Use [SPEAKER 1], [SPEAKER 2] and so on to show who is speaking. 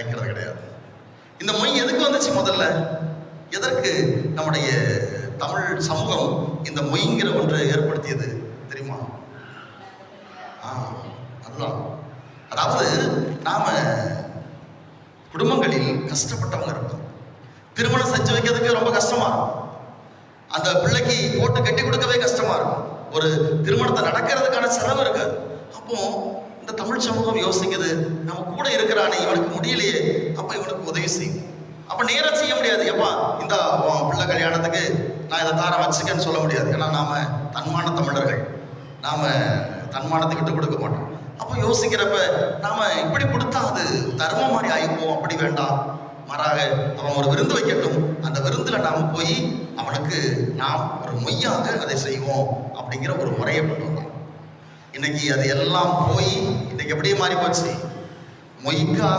[SPEAKER 1] வைக்கிறது கிடையாது. இந்த மொய் எதுக்கு வந்துச்சு முதல்ல? எதற்கு நம்முடைய தமிழ் சமூகம் இந்த மொய்ங்கிற ஒன்றை ஏற்படுத்தியது தெரியுமா? ஆ அதுதான். அதாவது நாம குடும்பங்களில் கஷ்டப்பட்டவங்க இருக்கும். திருமணம் செஞ்சு வைக்கிறதுக்கு ரொம்ப கஷ்டமா? இருக்கும் அந்த பிள்ளைக்கு போட்டு கட்டி கொடுக்கவே கஷ்டமா இருக்கும். ஒரு திருமணத்தை நடக்கிறதுக்கான செலவு இருக்காது. அப்போ இந்த தமிழ் சமூகம் யோசிக்குது. நம்ம கூட இருக்கிறானே இவனுக்கு முடியலையே. அப்ப இவனுக்கு உதவி செய்யும் அப்ப நேரம் செய்ய முடியாது. எப்பா இந்த பிள்ளை கல்யாணத்துக்கு நான் இதை தார வச்சுக்கன்னு சொல்ல முடியாது. ஏன்னா நாம தன்மான தமிழர்கள். நாம தன்மானத்தை விட்டு கொடுக்க மாட்டோம். அப்போ யோசிக்கிறப்ப நாம இப்படி கொடுத்தா அது தர்மம் மாதிரி ஆகிப்போம் அப்படி வேண்டாம். மாறாக அவன் ஒரு விருந்து வைக்கட்டும். அந்த விருந்துல நாம போய் அவனுக்கு நாம் ஒரு மொய்யாக அதை செய்வோம் அப்படிங்கிற ஒரு முறையை கொண்டு வந்தான். இன்னைக்கு அது எல்லாம் போய் இன்னைக்கு எப்படியே மாறி போச்சு மொய்க்காக